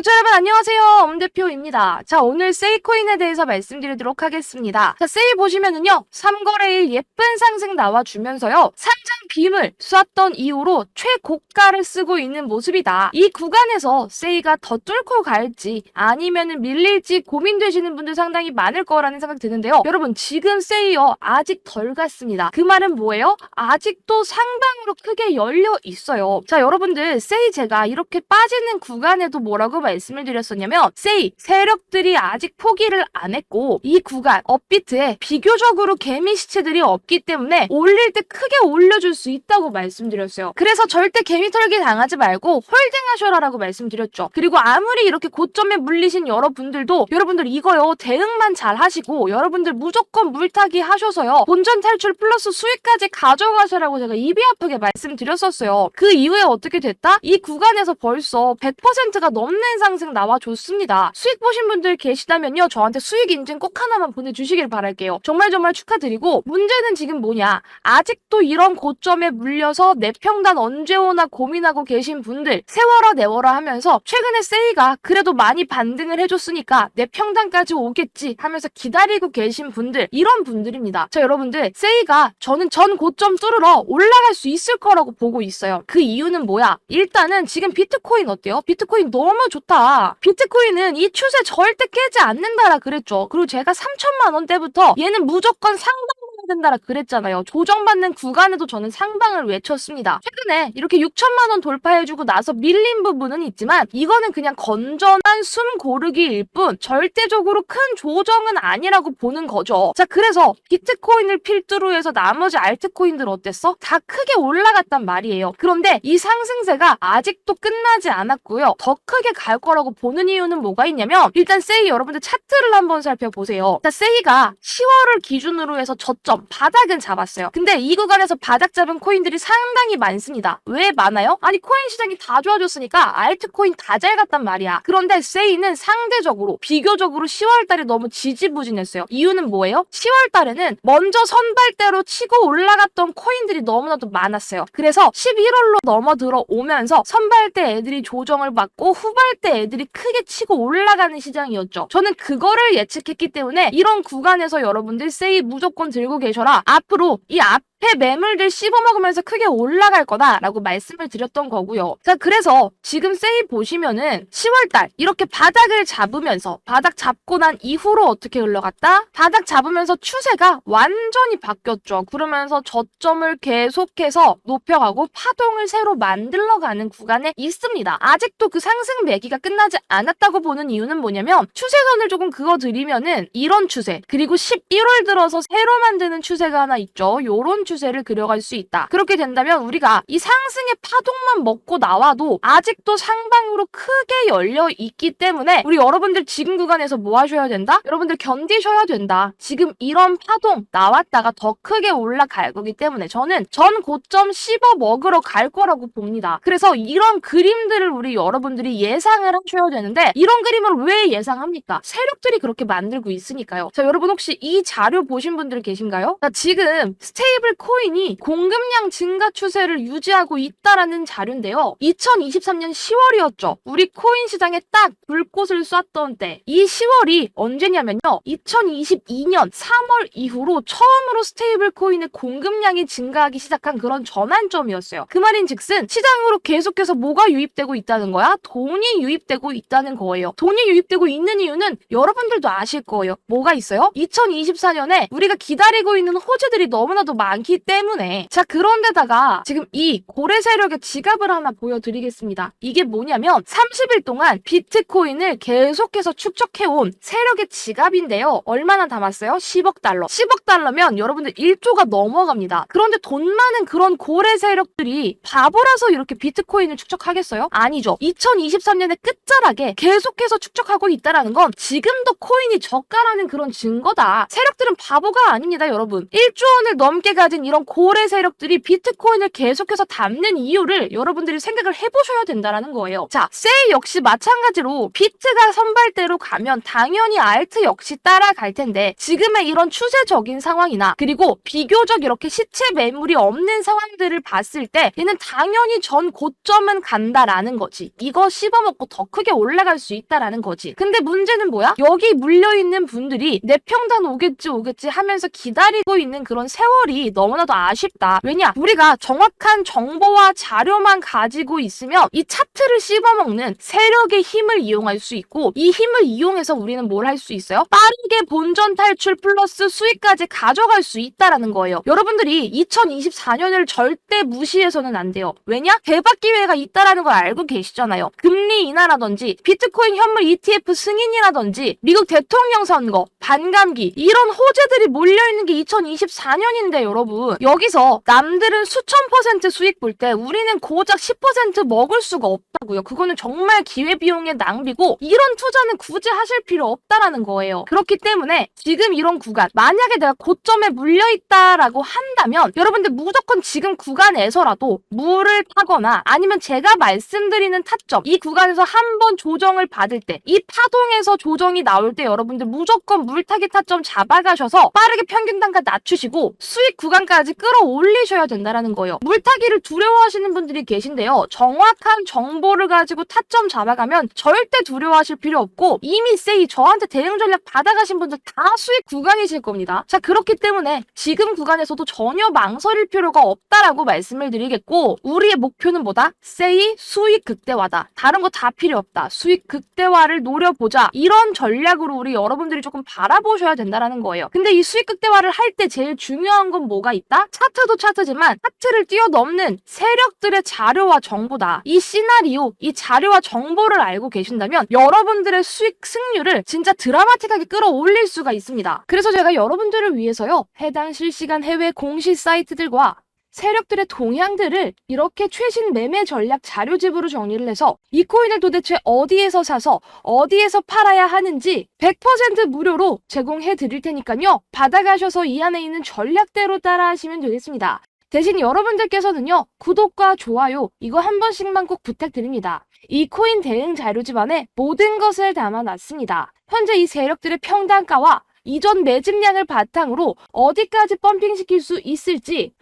구독자 여러분 안녕하세요. 엄대표입니다. 자, 오늘 세이코인에 대해서 말씀드리도록 하겠습니다. 자, 세이 보시면은요. 3거래일 예쁜 상승 나와주면서요. 상장 빔을 쐈던 이후로 최고가를 쓰고 있는 모습이다. 이 구간에서 세이가 더 뚫고 갈지 아니면은 밀릴지 고민되시는 분들 상당히 많을 거라는 생각 드는데요. 여러분 지금 세이요 아직 덜 갔습니다. 그 말은 뭐예요? 아직도 상방으로 크게 열려 있어요. 자 여러분들 세이 제가 이렇게 빠지는 구간에도 뭐라고 말 씀을 드렸었냐면 세이 세력들이 아직 포기를 안 했고 이 구간 업비트에 비교적으로 개미 시체들이 없기 때문에 올릴 때 크게 올려줄 수 있다고 말씀드렸어요. 그래서 절대 개미 털기 당하지 말고 홀딩하셔라라고 말씀드렸죠. 그리고 아무리 이렇게 고점에 물리신 여러분들도 여러분들 이거요 대응만 잘 하시고 여러분들 무조건 물타기 하셔서요 본전 탈출 플러스 수익까지 가져가셔라고 제가 입이 아프게 말씀드렸었어요. 그 이후에 어떻게 됐다? 이 구간에서 벌써 100%가 넘는 상승 나와줬습니다. 수익 보신 분들 계시다면요 저한테 수익 인증 꼭 하나만 보내주시길 바랄게요. 정말 정말 축하드리고 문제는 지금 뭐냐 아직도 이런 고점에 물려서 내 평단 언제 오나 고민하고 계신 분들 세워라 내워라 하면서 최근에 세이가 그래도 많이 반등을 해줬으니까 내 평단까지 오겠지 하면서 기다리고 계신 분들 이런 분들입니다. 자 여러분들 세이가 저는 전 고점 뚫으러 올라갈 수 있을 거라고 보고 있어요. 그 이유는 뭐야? 일단은 지금 비트코인 어때요? 비트코인 너무 좋 다. 비트코인은 이 추세 절대 깨지 않는다라 그랬죠. 그리고 제가 3천만 원대부터 얘는 무조건 상방 된다라 그랬잖아요. 조정받는 구간에도 저는 상방을 외쳤습니다. 최근에 이렇게 6천만 원 돌파해주고 나서 밀린 부분은 있지만 이거는 그냥 건전한 숨 고르기일 뿐 절대적으로 큰 조정은 아니라고 보는 거죠. 자 그래서 비트코인을 필두로 해서 나머지 알트코인들 어땠어? 다 크게 올라갔단 말이에요. 그런데 이 상승세가 아직도 끝나지 않았고요. 더 크게 갈 거라고 보는 이유는 뭐가 있냐면 일단 세이 여러분들 차트를 한번 살펴보세요. 자 세이가 10월을 기준으로 해서 저점 바닥은 잡았어요. 근데 이 구간에서 바닥 잡은 코인들이 상당히 많습니다. 왜 많아요? 아니 코인 시장이 다 좋아졌으니까 알트코인 다 잘 갔단 말이야. 그런데 세이는 상대적으로 비교적으로 10월 달에 너무 지지부진했어요. 이유는 뭐예요? 10월 달에는 먼저 선발대로 치고 올라갔던 코인들이 너무나도 많았어요. 그래서 11월로 넘어 들어오면서 선발대 애들이 조정을 받고 후발대 애들이 크게 치고 올라가는 시장이었죠. 저는 그거를 예측했기 때문에 이런 구간에서 여러분들 세이 무조건 들고 계 셔라. 앞으로 이 앞. 해 매물들 씹어먹으면서 크게 올라갈 거다라고 말씀을 드렸던 거고요. 자, 그래서 지금 세이 보시면은 10월달 이렇게 바닥을 잡으면서 바닥 잡고 난 이후로 어떻게 흘러갔다? 바닥 잡으면서 추세가 완전히 바뀌었죠. 그러면서 저점을 계속해서 높여가고 파동을 새로 만들어가는 구간에 있습니다. 아직도 그 상승 매기가 끝나지 않았다고 보는 이유는 뭐냐면 추세선을 조금 그어드리면은 이런 추세 그리고 11월 들어서 새로 만드는 추세가 하나 있죠. 요런 추세를 그려갈 수 있다. 그렇게 된다면 우리가 이 상승의 파동만 먹고 나와도 아직도 상방으로 크게 열려 있기 때문에 우리 여러분들 지금 구간에서 뭐 하셔야 된다? 여러분들 견디셔야 된다. 지금 이런 파동 나왔다가 더 크게 올라갈 거기 때문에 저는 전 고점 씹어 먹으러 갈 거라고 봅니다. 그래서 이런 그림들을 우리 여러분들이 예상을 하셔야 되는데 이런 그림을 왜 예상합니까? 세력들이 그렇게 만들고 있으니까요. 자, 여러분 혹시 이 자료 보신 분들 계신가요? 자, 지금 스테이블 코인이 공급량 증가 추세를 유지하고 있다라는 자료인데요. 2023년 10월이었죠. 우리 코인 시장에 딱 불꽃을 쐈던 때. 이 10월이 언제냐면요. 2022년 3월 이후로 처음으로 스테이블 코인의 공급량이 증가하기 시작한 그런 전환점이었어요. 그 말인 즉슨 시장으로 계속해서 뭐가 유입되고 있다는 거야? 돈이 유입되고 있다는 거예요. 돈이 유입되고 있는 이유는 여러분들도 아실 거예요. 뭐가 있어요? 2024년에 우리가 기다리고 있는 호재들이 너무나도 많기 때문에 자 그런데다가 지금 이 고래 세력의 지갑을 하나 보여드리겠습니다. 이게 뭐냐면 30일 동안 비트코인을 계속해서 축적해온 세력의 지갑인데요. 얼마나 담았어요? 10억 달러. 10억 달러면 여러분들 1조가 넘어갑니다. 그런데 돈 많은 그런 고래 세력들이 바보라서 이렇게 비트코인을 축적하겠어요? 아니죠. 2023년의 끝자락에 계속해서 축적하고 있다라는 건 지금도 코인이 저가라는 그런 증거다. 세력들은 바보가 아닙니다, 여러분. 1조 원을 넘게 가진 있는 이런 고래 세력들이 비트코인을 계속해서 담는 이유를 여러분들이 생각을 해보셔야 된다라는 거예요. 자, 세이 역시 마찬가지로 비트가 선발대로 가면 당연히 알트 역시 따라갈 텐데 지금의 이런 추세적인 상황이나 그리고 비교적 이렇게 시체 매물이 없는 상황들을 봤을 때 얘는 당연히 전 고점은 간다라는 거지. 이거 씹어먹고 더 크게 올라갈 수 있다라는 거지. 근데 문제는 뭐야? 여기 물려있는 분들이 내 평단 오겠지 오겠지 하면서 기다리고 있는 그런 세월이 너무 나도 아쉽다. 왜냐? 우리가 정확한 정보와 자료만 가지고 있으면 이 차트를 씹어먹는 세력의 힘을 이용할 수 있고 이 힘을 이용해서 우리는 뭘 할 수 있어요? 빠르게 본전 탈출 플러스 수익까지 가져갈 수 있다라는 거예요. 여러분들이 2024년을 절대 무시해서는 안 돼요. 왜냐? 대박 기회가 있다라는 걸 알고 계시잖아요. 금리 인하라든지 비트코인 현물 ETF 승인이라든지 미국 대통령 선거, 반감기 이런 호재들이 몰려있는 게 2024년인데 여러분 여기서 남들은 수천 퍼센트 수익 볼 때 우리는 고작 10% 먹을 수가 없다고요. 그거는 정말 기회비용의 낭비고 이런 투자는 굳이 하실 필요 없다라는 거예요. 그렇기 때문에 지금 이런 구간 만약에 내가 고점에 물려있다라고 한다면 여러분들 무조건 지금 구간에서라도 물을 타거나 아니면 제가 말씀드리는 타점 이 구간에서 한번 조정을 받을 때 이 파동에서 조정이 나올 때 여러분들 무조건 물타기 타점 잡아가셔서 빠르게 평균 단가 낮추시고 수익 구간 까지 끌어올리셔야 된다라는 거예요. 물타기를 두려워하시는 분들이 계신데요. 정확한 정보를 가지고 타점 잡아가면 절대 두려워하실 필요 없고 이미 세이 저한테 대응 전략 받아가신 분들 다 수익 구간이실 겁니다. 자 그렇기 때문에 지금 구간에서도 전혀 망설일 필요가 없다라고 말씀을 드리겠고 우리의 목표는 뭐다? 세이 수익 극대화다. 다른 거 다 필요 없다. 수익 극대화를 노려보자. 이런 전략으로 우리 여러분들이 조금 바라보셔야 된다라는 거예요. 근데 이 수익 극대화를 할 때 제일 중요한 건 뭐가 있다? 차트도 차트지만 차트를 뛰어넘는 세력들의 자료와 정보다. 이 시나리오, 이 자료와 정보를 알고 계신다면 여러분들의 수익 승률을 진짜 드라마틱하게 끌어올릴 수가 있습니다. 그래서 제가 여러분들을 위해서요. 해당 실시간 해외 공시 사이트들과 세력들의 동향들을 이렇게 최신 매매 전략 자료집으로 정리를 해서 이 코인을 도대체 어디에서 사서 어디에서 팔아야 하는지 100% 무료로 제공해 드릴 테니까요. 받아가셔서 이 안에 있는 전략대로 따라 하시면 되겠습니다. 대신 여러분들께서는요, 구독과 좋아요, 이거 한 번씩만 꼭 부탁드립니다. 이 코인 대응 자료집 안에 모든 것을 담아놨습니다. 현재 이 세력들의 평단가와 이전 매집량을 바탕으로 어디까지 펌핑시킬 수 있을지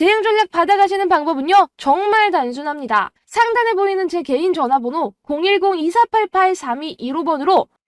대응 전략 받아가시는 방법은요, 정말 단순합니다. 상단에 보이는 제 개인 전화번호 010-2488-3215번으로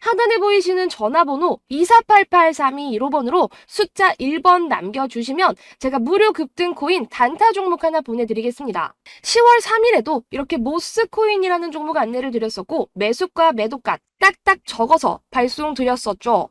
하단에 보이시는 전화번호 2488-3215번으로 숫자 1번 남겨주시면 제가 무료 급등 코인 단타 종목 하나 보내드리겠습니다. 10월 3일에도 이렇게 모스 코인이라는 종목 안내를 드렸었고 매수가 매도가 딱딱 적어서 발송 드렸었죠.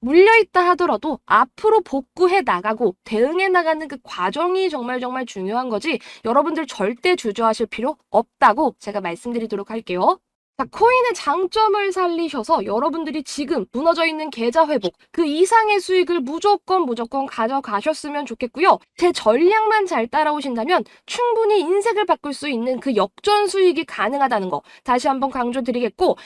물려있다 하더라도 앞으로 복구해 나가고 대응해 나가는 그 과정이 정말 정말 중요한 거지 여러분들 절대 주저하실 필요 없다고 제가 말씀드리도록 할게요. 자, 코인의 장점을 살리셔서 여러분들이 지금 무너져 있는 계좌 회복, 그 이상의 수익을 무조건 무조건 가져가셨으면 좋겠고요. 제 전략만 잘 따라오신다면 충분히 인생을 바꿀 수 있는 그 역전 수익이 가능하다는 거 다시 한번 강조드리겠고,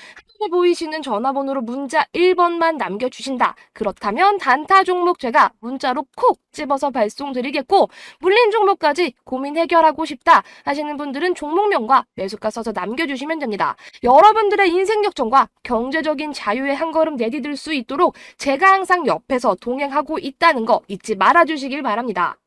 하단에 보이시는 전화번호로 문자 1번만 남겨주신다. 그렇다면 단타 종목 제가 문자로 콕 집어서 발송드리겠고, 물린 종목까지 고민 해결하고 싶다 하시는 분들은 종목명과 매수가 써서 남겨주시면 됩니다. 여러 여러분들의 인생 역전과 경제적인 자유에 한 걸음 내디딜 수 있도록 제가 항상 옆에서 동행하고 있다는 거 잊지 말아주시길 바랍니다.